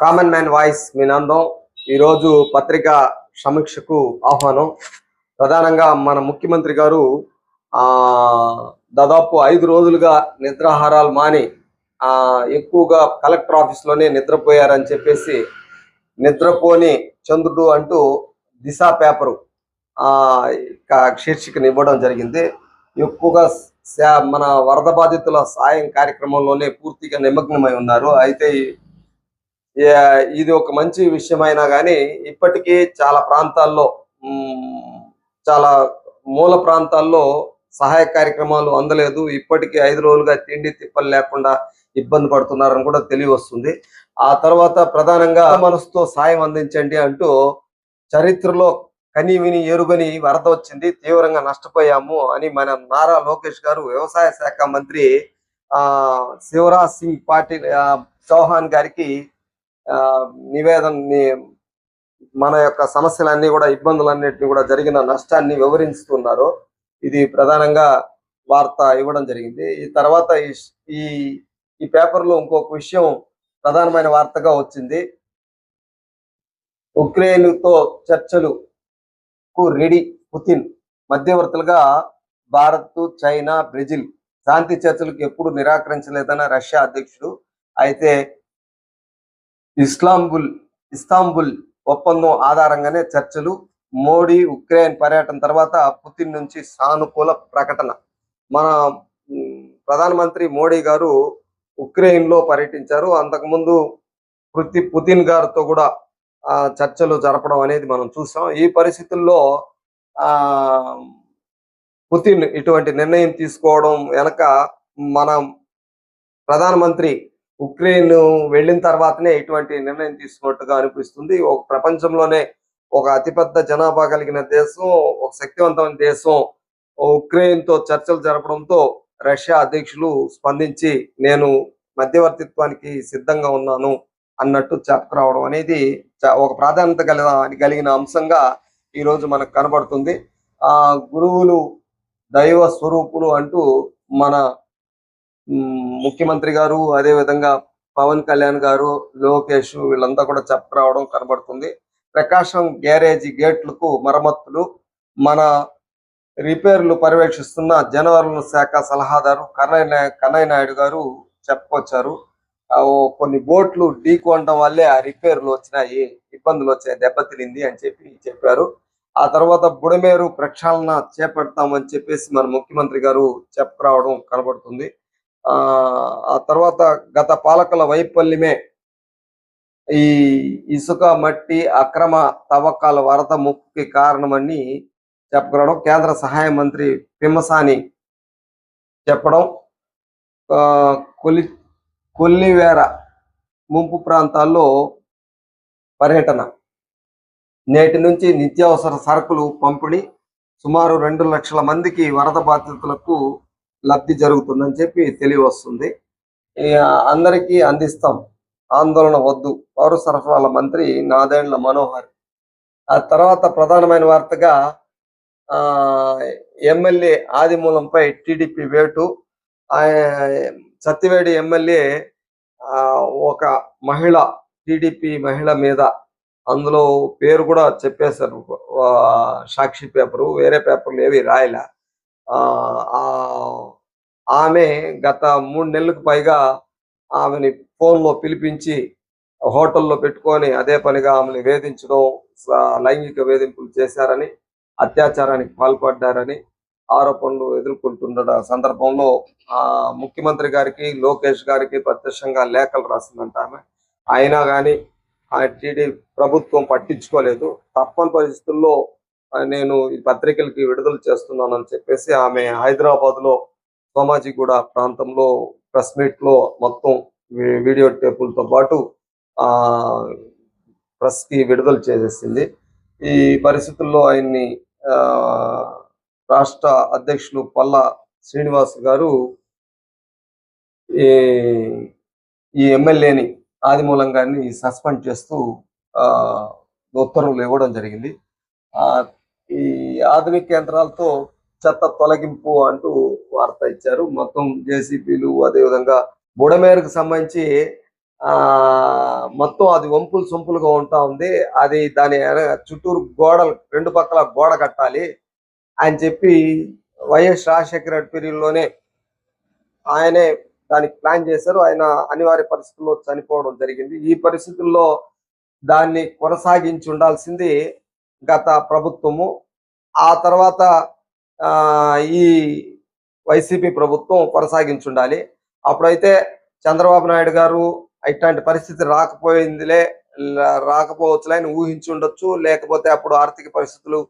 Common man voice మీ నందం. ఈరోజు పత్రికా సమీక్షకు ఆహ్వానం. ప్రధానంగా మన ముఖ్యమంత్రి గారు ఆ దాదాపు ఐదు రోజులుగా నిద్రాహారాలు మాని ఆ ఎక్కువగా కలెక్టర్ ఆఫీస్లోనే నిద్రపోయారని చెప్పేసి నిద్రపోని చంద్రుడు అంటూ దిశ పేపరు ఆ శీర్షికను ఇవ్వడం జరిగింది. ఎక్కువగా మన వరద బాధితుల సాయం కార్యక్రమంలోనే పూర్తిగా నిమగ్నమై ఉన్నారు. అయితే ఇది ఒక మంచి విషయమైనా కానీ ఇప్పటికీ చాలా ప్రాంతాల్లో చాలా మూల ప్రాంతాల్లో సహాయ కార్యక్రమాలు అందలేదు. ఇప్పటికీ ఐదు రోజులుగా తిండి తిప్పలు లేకుండా ఇబ్బంది పడుతున్నారని కూడా తెలియవస్తుంది. ఆ తర్వాత ప్రధానంగా మనసుతో సాయం అందించండి అంటూ చరిత్రలో కనీవిని ఎరుగని వరద వచ్చింది. తీవ్రంగా నష్టపోయాము అని మన నారా లోకేష్ గారు వ్యవసాయ శాఖ మంత్రి ఆ శివరాజ్ సింగ్ పాటిల్ ఆ, చౌహాన్ గారికి ఆ, నివేదన ని- మన యొక్క సమస్యలన్నీ కూడా ఇబ్బందులన్నింటినీ కూడా జరిగిన నష్టాన్ని వివరిస్తున్నారు. ఇది ప్రధానంగా వార్త ఇవ్వడం జరిగింది. ఈ తర్వాత ఈ ఈ ఈ పేపర్లో ఇంకొక విషయం ప్రధానమైన వార్తగా వచ్చింది. ఉక్రెయిన్తో చర్చలకు రెడీ పుతిన్ మధ్యవర్తులుగా భారత్ చైనా బ్రెజిల్ శాంతి చర్చలకు ఎప్పుడు నిరాకరించలేదన్న రష్యా అధ్యక్షుడు. అయితే ఇస్లాంబుల్ ఇస్తాంబుల్ ఒప్పందం ఆధారంగానే చర్చలు మోడీ ఉక్రెయిన్ పర్యటన తర్వాత పుతిన్ నుంచి సానుకూల ప్రకటన. మన ప్రధానమంత్రి మోడీ గారు ఉక్రెయిన్లో పర్యటించారు. అంతకుముందు పుతి పుతిన్ గారితో కూడా ఆ, చర్చలు జరపడం అనేది మనం చూసాం. ఈ పరిస్థితుల్లో ఆ పుతిన్ ఇటువంటి నిర్ణయం తీసుకోవడం వెనక మన ప్రధానమంత్రి ఉక్రెయిన్ వెళ్ళిన తర్వాతనే ఇటువంటి నిర్ణయం తీసుకున్నట్టుగా అనిపిస్తుంది. ఒక ప్రపంచంలోనే ఒక అతిపెద్ద జనాభా కలిగిన దేశం ఒక శక్తివంతమైన దేశం. ఉక్రెయిన్తో చర్చలు జరపడంతో రష్యా అధ్యక్షులు స్పందించి నేను మధ్యవర్తిత్వానికి సిద్ధంగా ఉన్నాను అన్నట్టు చెప్పుకురావడం అనేది చ- ఒక ప్రాధాన్యత కలిగిన కలిగిన అంశంగా ఈ రోజు మనకు కనబడుతుంది. ఆ గురువులు దైవ స్వరూపులు అంటూ మన ముఖ్యమంత్రి గారు అదే విధంగా పవన్ కళ్యాణ్ గారు లోకేష్ వీళ్ళంతా కూడా చెప్పరావడం కనబడుతుంది. ప్రకాశం గ్యారేజీ గేట్లకు మరమ్మతులు మన రిపేర్లు పర్యవేక్షిస్తున్న జనవరుల శాఖ సలహాదారు కన్నయ్య కన్నయ్య నాయుడు గారు చెప్పుకొచ్చారు. ఆ, కొన్ని బోట్లు ఢీకొనడం వల్లే ఆ రిపేర్లు వచ్చినాయి ఇబ్బందులు వచ్చాయి దెబ్బతినింది అని చెప్పి చెప్పారు. ఆ తర్వాత బుడమేరు ప్రక్షాళన చేపడతామని చెప్పేసి మన ముఖ్యమంత్రి గారు చెప్పరావడం కనబడుతుంది. ఆ ఆ తర్వాత గత పాలకుల వైఫల్యమే. ఈ ఇసుక మట్టి అక్రమ తవ్వకాల వరద ముప్పుకి కారణమని చెప్పగలడం కేంద్ర సహాయ మంత్రి పిమ్మసాని చెప్పడం ఆ, కొలి కొల్లివేర ముంపు ప్రాంతాల్లో పర్యటన. నేటి నుంచి నిత్యావసర సరుకులు పంపిణీ సుమారు రెండు లక్షల మందికి వరద బాధితులకు లబ్ధి జరుగుతుందని చెప్పి తెలియవస్తుంది. అందరికీ అందిస్తాం. ఆందోళన వద్దు. పౌర సరఫరాల మంత్రి నాదేండ్ల మనోహర్. ఆ తర్వాత ప్రధానమైన వార్తగా ఆ ఎమ్మెల్యే ఆదిమూలంపై టీడీపీ వేటు. ఆ సత్యవేడి ఎమ్మెల్యే ఆ, ఒక మహిళ టీడీపీ మహిళ మీద అందులో పేరు కూడా చెప్పేశారు. సాక్షి పేపరు వేరే పేపర్లు ఏవి రాయలే. ఆమె గత మూడు నెలలకు పైగా ఆమెని ఫోన్లో పిలిపించి హోటల్లో పెట్టుకొని అదే పనిగా ఆమెను వేధించడం లైంగిక వేధింపులు చేశారని అత్యాచారానికి పాల్పడ్డారని ఆరోపణలు ఎదుర్కొంటున్న సందర్భంలో ఆ ముఖ్యమంత్రి గారికి లోకేష్ గారికి ప్రత్యక్షంగా లేఖలు రాసిందంట ఆమె. అయినా కానీ ఆ టీడీ ప్రభుత్వం పట్టించుకోలేదు. తప్పని పరిస్థితుల్లో నేను ఈ పత్రికలకి విడుదల చేస్తున్నానని చెప్పేసి ఆమె హైదరాబాద్లో సోమాజిగూడ ప్రాంతంలో ప్రెస్ మీట్లో మొత్తం వీడియో టేపులతో పాటు ఆ ప్రెస్కి విడుదల చేసేసింది. ఈ పరిస్థితుల్లో ఆయన్ని ఆ, రాష్ట్ర అధ్యక్షులు పల్లా శ్రీనివాస్ గారు ఈ ఈ ఎమ్మెల్యేని ఆదిమూలం గారిని సస్పెండ్ చేస్తూ ఆ, ఉత్తర్వులు ఇవ్వడం జరిగింది. ఆ ఈ ఆధునిక కేంద్రాలతో చెత్త తొలగింపు అంటూ వార్త ఇచ్చారు. మొత్తం జేసీపీలు అదేవిధంగా బుడమేరకు సంబంధించి ఆ మొత్తం అది వంపులు సొంపులుగా ఉంటా ఉంది. అది దాని చుట్టూరు గోడలు రెండు పక్కల గోడ కట్టాలి అని చెప్పి వైఎస్ రాజశేఖర రెడ్డి పీరియడ్లోనే ఆయనే దానికి ప్లాన్ చేశారు. ఆయన అనివార్య పరిస్థితుల్లో చనిపోవడం జరిగింది. ఈ పరిస్థితుల్లో దాన్ని కొనసాగించి ఉండాల్సింది గత ప్రభుత్వము ఆ తర్వాత ఆ, ఈ వైసీపీ ప్రభుత్వం కొనసాగించుండాలి. అప్పుడైతే చంద్రబాబు నాయుడు గారు ఇట్లాంటి పరిస్థితి రాకపోయిందిలే రాకపోవచ్చులే అని ఊహించుండొచ్చు. లేకపోతే అప్పుడు ఆర్థిక పరిస్థితులు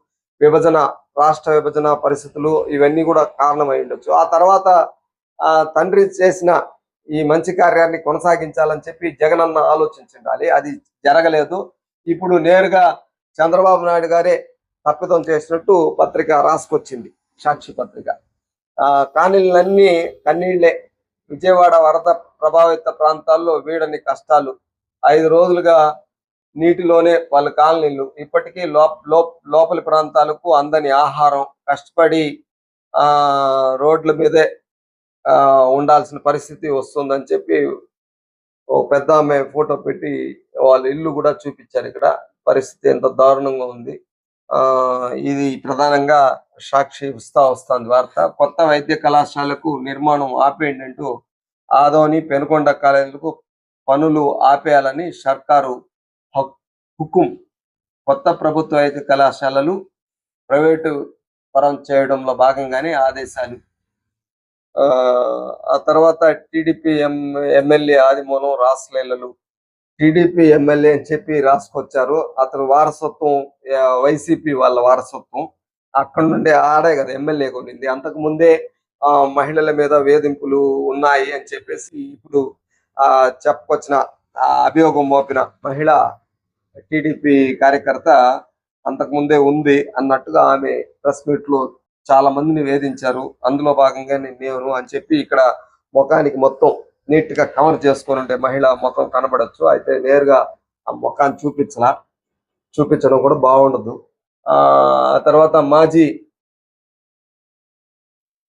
విభజన రాష్ట్ర విభజన పరిస్థితులు ఇవన్నీ కూడా కారణమై ఉండొచ్చు ఆ తర్వాత ఆ తండ్రి చేసిన ఈ మంచి కార్యాన్ని కొనసాగించాలని చెప్పి జగనన్న ఆలోచించుండాలి. అది జరగలేదు. ఇప్పుడు నేరుగా చంద్రబాబు నాయుడు గారే తప్పిదం చేసినట్టు పత్రిక రాసుకొచ్చింది సాక్షి పత్రిక. ఆ కానీళ్ళన్నీ కన్నీళ్ళే. విజయవాడ వరద ప్రభావిత ప్రాంతాల్లో వీడని కష్టాలు. ఐదు రోజులుగా నీటిలోనే వాళ్ళ కాలనీలు. ఇప్పటికీ లోప లోపలి ప్రాంతాలకు అందని ఆహారం కష్టపడి ఆ రోడ్ల మీదే ఆ ఉండాల్సిన పరిస్థితి వస్తుందని చెప్పి ఓ పెద్ద ఆమె ఫోటో పెట్టి వాళ్ళ ఇల్లు కూడా చూపించారు ఇక్కడ. పరిస్థితి ఎంత దారుణంగా ఉంది. ఆ ఇది ప్రధానంగా సాక్షి ఇస్తా వస్తుంది వార్త. కొత్త వైద్య కళాశాలకు నిర్మాణం ఆపేయండి అంటూ ఆదోని పెనుకొండ కాలేజీలకు పనులు ఆపేయాలని సర్కారు హక్- హుకుం. కొత్త ప్రభుత్వ వైద్య కళాశాలలు ప్రైవేటు పరం చేయడంలో భాగంగానే ఆదేశాలు. ఆ తర్వాత టీడీపీ ఎం ఎమ్మెల్యే ఆదిమూలం రాసలీలలు టీడీపీ ఎమ్మెల్యే అని చెప్పి రాసుకొచ్చారు. అతను వారసత్వం వైసీపీ వాళ్ళ వారసత్వం. అక్కడ నుండి ఆడే కదా ఎమ్మెల్యే కొనింది. అంతకు ముందే ఆ మహిళల మీద వేధింపులు ఉన్నాయి అని చెప్పేసి ఇప్పుడు ఆ చెప్పుకొచ్చిన అభియోగం మోపిన మహిళ టీడీపీ కార్యకర్త అంతకు ముందే ఉంది అన్నట్టుగా ఆమె ప్రెస్ మీట్లో చాలా మందిని వేధించారు. అందులో భాగంగా నేను అని చెప్పి ఇక్కడ ముఖానికి మొత్తం నీట్గా కవర్ చేసుకొని ఉంటే మహిళ ముఖం కనబడచ్చు. అయితే నేరుగా ఆ ముఖాన్ని చూపించలా. చూపించడం కూడా బాగుండదు. ఆ తర్వాత మాజీ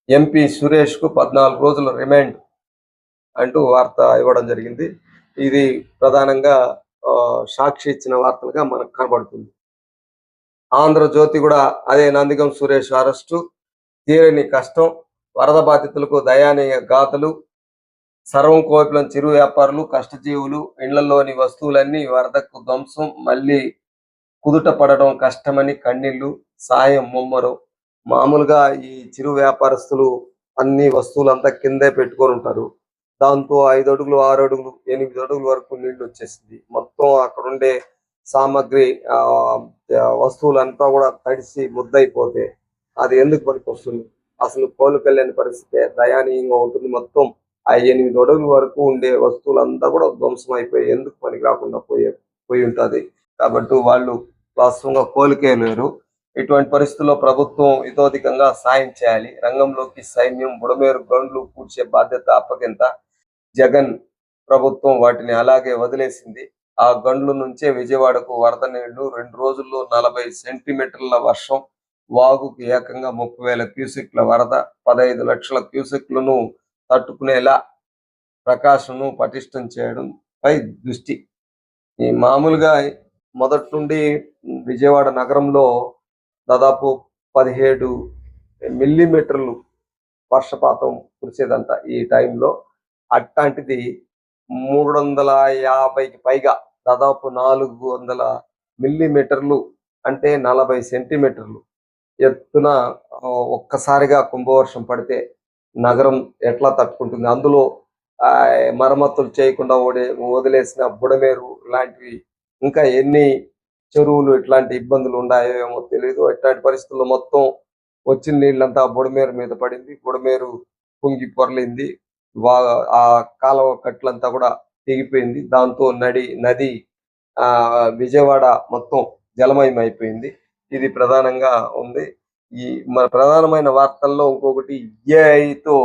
ఎంపీ సురేష్కు పద్నాలుగు రోజుల రిమాండ్ అంటూ వార్త ఇవ్వడం జరిగింది. ఇది ప్రధానంగా ఆ, సాక్షి ఇచ్చిన వార్తలుగా మనకు కనబడుతుంది. ఆంధ్రజ్యోతి కూడా అదే నందిగం సురేష్ అరెస్టు. తీరని కష్టం వరద బాధితులకు దయానీయ గాథలు సర్వం కోపిలం చిరు వ్యాపారులు కష్టజీవులు ఇండ్లలోని వస్తువులన్నీ వరదకు ధ్వంసం మళ్ళీ కుదుట పడడం కష్టమని కన్నీళ్ళు సాయం ముమ్మరు. మామూలుగా ఈ చిరు వ్యాపారస్తులు అన్ని వస్తువులంతా కిందే పెట్టుకొని ఉంటారు. దాంతో ఐదు అడుగులు ఆరు అడుగులు ఎనిమిది అడుగుల వరకు నీళ్ళు వచ్చేసింది. మొత్తం అక్కడ ఉండే సామాగ్రి ఆ వస్తువులంతా కూడా తడిసి ముద్దయిపోతే అది ఎందుకు పనికి వస్తుంది అసలు కోలుకెళ్ళని పరిస్థితి దయానీయంగా ఉంటుంది మొత్తం. ఆ ఎనిమిది అడుగుల వరకు ఉండే వస్తువులంతా కూడా ధ్వంసం అయిపోయి ఎందుకు పనికి రాకుండా పోయే పోయి ఉంటుంది? కాబట్టి వాళ్ళు వాస్తవంగా కోలుకేయలేరు ఇటువంటి పరిస్థితుల్లో ప్రభుత్వం ఇతోధికంగా సాయం చేయాలి. రంగంలోకి సైన్యం బుడమేరు గండ్లు కూర్చే బాధ్యత అప్పగింత జగన్ ప్రభుత్వం వాటిని అలాగే వదిలేసింది. ఆ గండ్ల నుంచే విజయవాడకు వరద నీళ్ళు రెండు రోజుల్లో నలభై సెంటీమీటర్ల వర్షం వాగుకు ఏకంగా ముప్పై వేల క్యూసెక్ల వరద పదహైదు లక్షల క్యూసెక్లను తట్టుకునేలా ప్రకాశంను పటిష్టం చేయడం పై దృష్టి. ఈ మామూలుగా మొదటి నుండి విజయవాడ నగరంలో దాదాపు పదిహేడు మిల్లీమీటర్లు వర్షపాతం కురిసేదంట ఈ టైంలో. అట్లాంటిది మూడు వందల యాభైకి పైగా దాదాపు నాలుగు వందల మిల్లీమీటర్లు అంటే నలభై సెంటీమీటర్లు ఎత్తున ఒక్కసారిగా కుంభవర్షం పడితే నగరం ఎట్లా తట్టుకుంటుంది? అందులో ఆ, మరమ్మతులు చేయకుండా ఓడే వదిలేసిన బుడమేరు ఇలాంటివి ఇంకా ఎన్ని చెరువులు ఇట్లాంటి ఇబ్బందులు ఉన్నాయో ఏమో తెలియదు ఇట్లాంటి పరిస్థితుల్లో మొత్తం వచ్చిన నీళ్ళంతా బుడమేరు మీద పడింది. బుడమేరు పొంగి పొరలింది. వా ఆ కాలువ కట్లంతా కూడా తెగిపోయింది. దాంతో నడి నది ఆ విజయవాడ మొత్తం జలమయం అయిపోయింది ఇది ప్రధానంగా ఉంది. ఈ మన ప్రధానమైన వార్తల్లో ఇంకొకటి ఏఐతో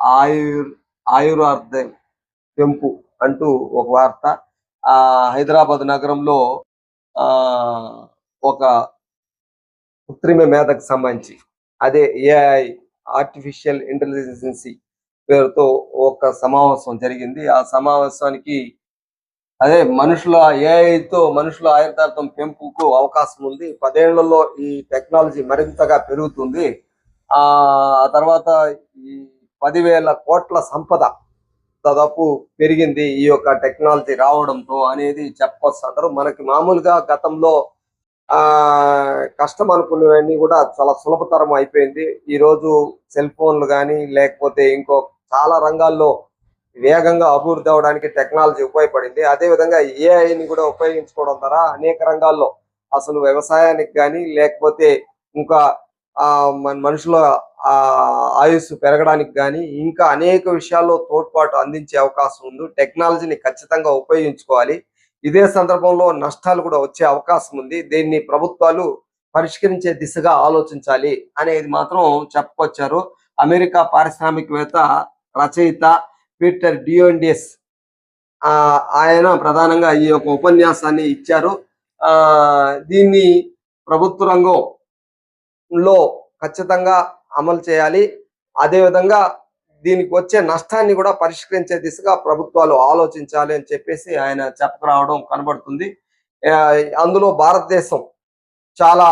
ఆయుర్ ఆయురార్థం పెంపు అంటూ ఒక వార్త. ఆ హైదరాబాద్ నగరంలో ఆ ఒక కృత్రిమ మేధకు సంబంధించి అదే ఏఐ ఆర్టిఫిషియల్ ఇంటెలిజెన్సీ పేరుతో ఒక సమావేశం జరిగింది. ఆ సమావేశానికి అదే మనుషుల ఏఐతో మనుషుల ఆయుర్దార్థం పెంపుకు అవకాశం ఉంది. పదేళ్ళలో ఈ టెక్నాలజీ మరింతగా పెరుగుతుంది. ఆ తర్వాత ఈ పదివేల కోట్ల సంపద దాదాపు పెరిగింది ఈ యొక్క టెక్నాలజీ రావడంతో అనేది చెప్పొచ్చు అంటారు మనకి మామూలుగా గతంలో ఆ కష్టం అనుకునేవన్నీ కూడా చాలా సులభతరం అయిపోయింది. ఈ రోజు సెల్ ఫోన్లు కానీ లేకపోతే ఇంకో చాలా రంగాల్లో వేగంగా అభివృద్ధి అవడానికి టెక్నాలజీ ఉపయోగపడింది. అదే విధంగా ఏఐని కూడా ఉపయోగించుకోవడం ద్వారా అనేక రంగాల్లో అసలు వ్యవసాయానికి కానీ లేకపోతే ఇంకా ఆ మన మనుషుల ఆ ఆయుస్సు పెరగడానికి కానీ ఇంకా అనేక విషయాల్లో తోడ్పాటు అందించే అవకాశం ఉంది. టెక్నాలజీని ఖచ్చితంగా ఉపయోగించుకోవాలి. ఇదే సందర్భంలో నష్టాలు కూడా వచ్చే అవకాశం ఉంది. దీన్ని ప్రభుత్వాలు పరిష్కరించే దిశగా ఆలోచించాలి అనేది మాత్రం చెప్పుకొచ్చారు. అమెరికా పారిశ్రామికవేత్త రచయిత పీటర్ డియోండియస్ ఆయన ప్రధానంగా ఈ యొక్క ఉపన్యాసాన్ని ఇచ్చారు. దీన్ని ప్రభుత్వ రంగంలో ఖచ్చితంగా అమలు చేయాలి. అదేవిధంగా దీనికి వచ్చే నష్టాన్ని కూడా పరిష్కరించే దిశగా ప్రభుత్వాలు ఆలోచించాలి అని చెప్పేసి ఆయన చెప్పకరావడం కనబడుతుంది. అందులో భారతదేశం చాలా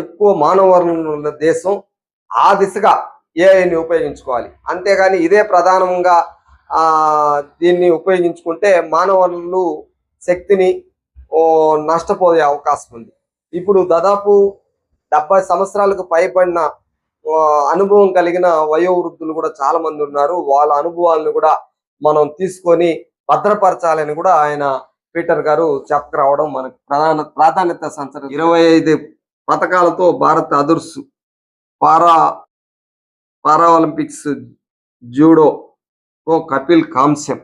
ఎక్కువ మానవ దేశం. ఆ దిశగా ఏఐని ఉపయోగించుకోవాలి. అంతేగాని ఇదే ప్రధానంగా ఆ దీన్ని ఉపయోగించుకుంటే మానవులు శక్తిని ఓ, నష్టపోయే అవకాశం ఉంది. ఇప్పుడు దాదాపు డెబ్బై సంవత్సరాలకు పైబడిన అనుభవం కలిగిన వయోవృద్ధులు కూడా చాలా మంది ఉన్నారు. వాళ్ళ అనుభవాలను కూడా మనం తీసుకొని భద్రపరచాలని కూడా ఆయన పీటర్ గారు చెప్పరావడం మనకు ప్రధాన ప్రాధాన్యత సంచరం ఇరవై ఐదు పథకాలతో భారత్ అదుర్సు పారా పారా ఒలింపిక్స్ జూడో ఓ కపిల్ కాంస్యం.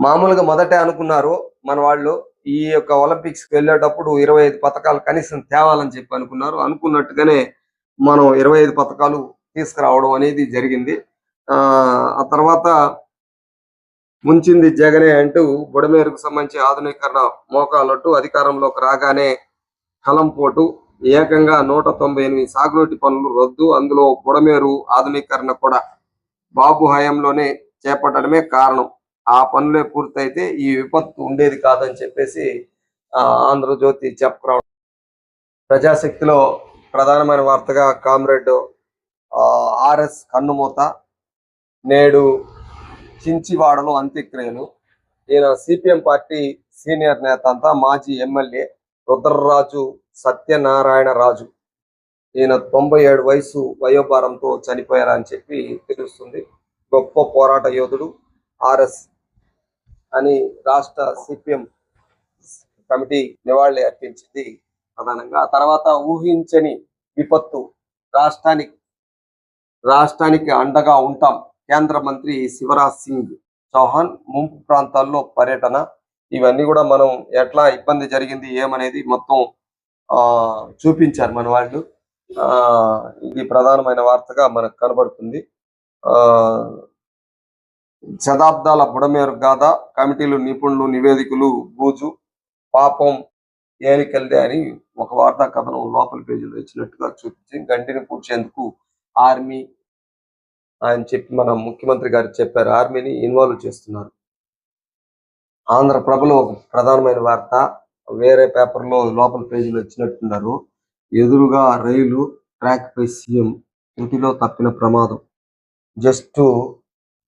మామూలుగా మొదటే అనుకున్నారు మన వాళ్ళు ఈ యొక్క ఒలింపిక్స్కి వెళ్ళేటప్పుడు ఇరవై ఐదు పథకాలు కనీసం తేవాలని చెప్పి అనుకున్నారు. అనుకున్నట్టుగానే మనం ఇరవై ఐదు పథకాలు తీసుకురావడం అనేది జరిగింది. ఆ ఆ తర్వాత ముంచింది జగనే అంటూ బుడమేరుకు సంబంధించి ఆధునీకరణ మోకాలట్టు అధికారంలోకి రాగానే కలంపోటు ఏకంగా నూట తొంభై ఎనిమిది సాగునీటి పనులు రద్దు. అందులో బుడమేరు ఆధునీకరణ కూడా బాబు హయాంలోనే చేపట్టడమే కారణం. ఆ పనులే పూర్తయితే ఈ విపత్తు ఉండేది కాదని చెప్పేసి ఆ, ఆంధ్రజ్యోతి చెప్పుకురావడం ప్రజాశక్తిలో ప్రధానమైన వార్తగా కామ్రేడ్ ఆ, ఆర్ఎస్ కన్నుమూత నేడు చించివాడలో అంత్యక్రియలు. ఈయన సిపిఎం పార్టీ సీనియర్ నేత అంతా మాజీ ఎమ్మెల్యే రుద్రరాజు సత్యనారాయణ రాజు ఈయన తొంభై ఏడు వయసు వయోభారంతో చనిపోయారని చెప్పి తెలుస్తుంది. గొప్ప పోరాట యోధుడు ఆర్ఎస్ అని రాష్ట్ర సిపిఎం కమిటీ నివాళి అర్పించింది ప్రధానంగా. తర్వాత ఊహించని విపత్తు రాష్ట్రానికి రాష్ట్రానికి అండగా ఉంటాం కేంద్ర మంత్రి శివరాజ్ సింగ్ చౌహాన్ ముంపు ప్రాంతాల్లో పర్యటన ఇవన్నీ కూడా మనం ఎట్లా ఇబ్బంది జరిగింది ఏమనేది మొత్తం చూపించారు మన వాళ్ళు. ఆ ఇది ప్రధానమైన వార్తగా మనకు కనబడుతుంది. ఆ శతాబ్దాల బుడమేరు గాథ కమిటీలు నిపుణులు నివేదికలు బూజు పాపం ఏలికెళ్దే అని ఒక వార్తా కథనం లోపల పేజీలో ఇచ్చినట్టుగా చూపించి గంటిని పూడ్చేందుకు ఆర్మీ అని చెప్పి మన ముఖ్యమంత్రి గారు చెప్పారు. ఆర్మీని ఇన్వాల్వ్ చేస్తున్నారు. ఆంధ్రప్రభలో ఒక ప్రధానమైన వార్త వేరే పేపర్లో లోపల పేజీలో ఇచ్చినట్టున్నారు ఎదురుగా రైలు ట్రాక్ పై సీఎం ఇంటిలో తప్పిన ప్రమాదం. జస్ట్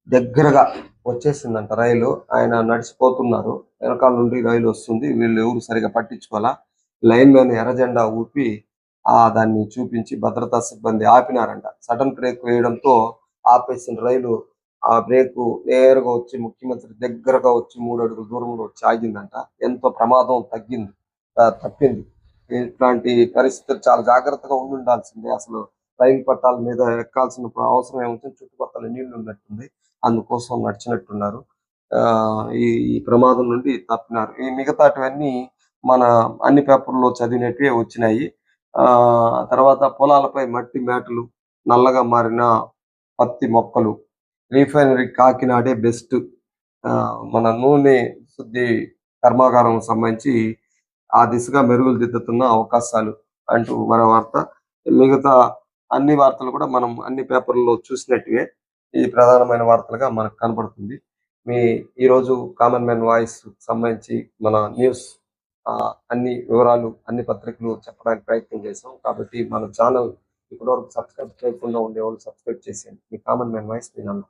దగ్గరగా వచ్చేసిందంట రైలు. ఆయన నడిచిపోతున్నారు. వెనకాల నుండి రైలు వస్తుంది. వీళ్ళు ఎవరు సరిగా పట్టించుకోవాలా? లైన్ మీద ఎర్రజెండా ఊపి ఆ దాన్ని చూపించి భద్రతా సిబ్బంది ఆపినారంట. సడన్ బ్రేక్ వేయడంతో ఆపేసిన రైలు ఆ బ్రేక్ నేరుగా వచ్చి ముఖ్యమంత్రి దగ్గరగా వచ్చి మూడు అడుగుల దూరంలో వచ్చి ఆగిందంట. ఎంతో ప్రమాదం తగ్గింది. తప్పింది. ఇట్లాంటి పరిస్థితులు చాలా జాగ్రత్తగా ఉండి ఉండాల్సిందే. అసలు రైలు పట్టాల మీద ఎక్కాల్సిన అవసరం ఏమవుతుంది చుట్టుపక్కల నీళ్ళు ఉన్నట్టుంది. అందుకోసం నడిచినట్టున్నారు. ఆ ఈ ప్రమాదం నుండి తప్పినారు. ఈ మిగతాటివన్నీ మన అన్ని పేపర్లో చదివినట్టే వచ్చినాయి. ఆ తర్వాత పొలాలపై మట్టి మేటలు నల్లగా మారిన పత్తి మొక్కలు రీఫైనరీ కాకినాడే బెస్ట్. మన నూనె శుద్ధి కర్మాగారం సంబంధించి ఆ దిశగా మెరుగులు దిద్దుతున్న అవకాశాలు అంటూ మరో వార్త. మిగతా అన్ని వార్తలు కూడా మనం అన్ని పేపర్లలో చూసినట్టువే ఇది ప్రధానమైన వార్తలుగా మనకు కనబడుతుంది మీ ఈరోజు కామన్ మ్యాన్ వాయిస్ సంబంధించి మన న్యూస్ ఆ, అన్ని వివరాలు అన్ని పత్రికలు చెప్పడానికి ప్రయత్నం చేసాం కాబట్టి మన ఛానల్ ఇప్పటివరకు సబ్స్క్రైబ్ చేయకుండా ఉండేవాళ్ళు సబ్స్క్రైబ్ చేసేయండి. మీ కామన్ మ్యాన్ వాయిస్ నేను అన్నా